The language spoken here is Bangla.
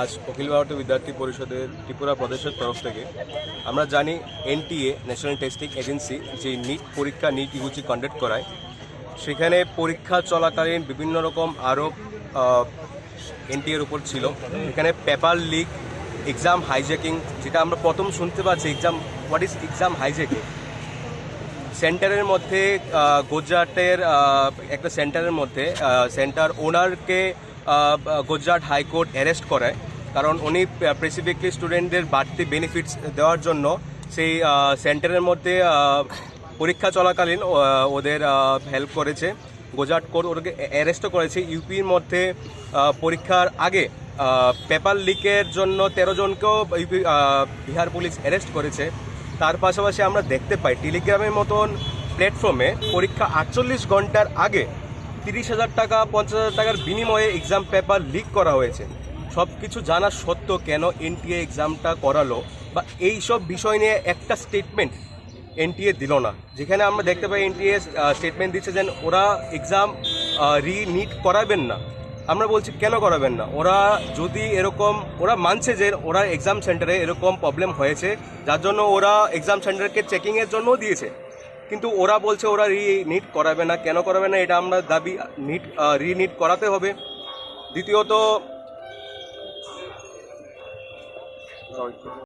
আজ অখিল ভারতীয় বিদ্যার্থী পরিষদের ত্রিপুরা প্রদেশের তরফ থেকে আমরা জানি এনটিএ ন্যাশনাল টেস্টিং এজেন্সি যে নিট পরীক্ষা নিট ইউজি কন্ডাক্ট করায়। সেখানে পরীক্ষা চলাকালীন বিভিন্ন রকম আরোপ এনটিএর উপর ছিল। এখানে পেপার লিক এক্সাম হাইজ্যাকিং যেটা আমরা প্রথম শুনতে পাচ্ছি exam what is exam hijacking সেন্টারের মধ্যে গুজরাটের একটা সেন্টারের মধ্যে সেন্টার ওনারকে গুজরাট হাইকোর্ট অ্যারেস্ট করায়। কারণ উনি স্পেসিফিকলি স্টুডেন্টদের বাড়তি বেনিফিটস দেওয়ার জন্য সেই সেন্টারের মধ্যে পরীক্ষা চলাকালীন ওদের হেল্প করেছে। গুজরাট কোর্ট ওদেরকে অ্যারেস্টও করেছে। ইউপির মধ্যে পরীক্ষার আগে পেপার লিকের জন্য তেরো জনকেও ইউপি বিহার পুলিশ অ্যারেস্ট করেছে। তার পাশাপাশি আমরা দেখতে পাই টেলিগ্রামের মতন প্ল্যাটফর্মে পরীক্ষা আটচল্লিশ ঘণ্টার আগে তিরিশ হাজার টাকা, পঞ্চাশ হাজার টাকার বিনিময়ে এক্সাম পেপার লিক করা হয়েছে। সব কিছু জানা সত্ত্বেও কেন এনটিএ এক্সামটা করালো বা এই সব বিষয় নিয়ে একটা স্টেটমেন্ট এনটিএ দিল না। যেখানে আমরা দেখতে পাই এনটিএ স্টেটমেন্ট দিচ্ছে যে ওরা এক্সাম রি নিট করাবেন না। আমরা বলছি, কেন করাবেন না? ওরা যদি এরকম, ওরা মানছে যে ওরা এক্সাম সেন্টারে এরকম প্রবলেম হয়েছে, যার জন্য ওরা এক্সাম সেন্টারকে চেকিংয়ের জন্যও দিয়েছে। কিন্তু ওরা বলছে ওরা রিনিট করাবে না। কেন করাবে না? এটা আমরা দাবি নিট রি নিট করাতে হবে। দ্বিতীয়ত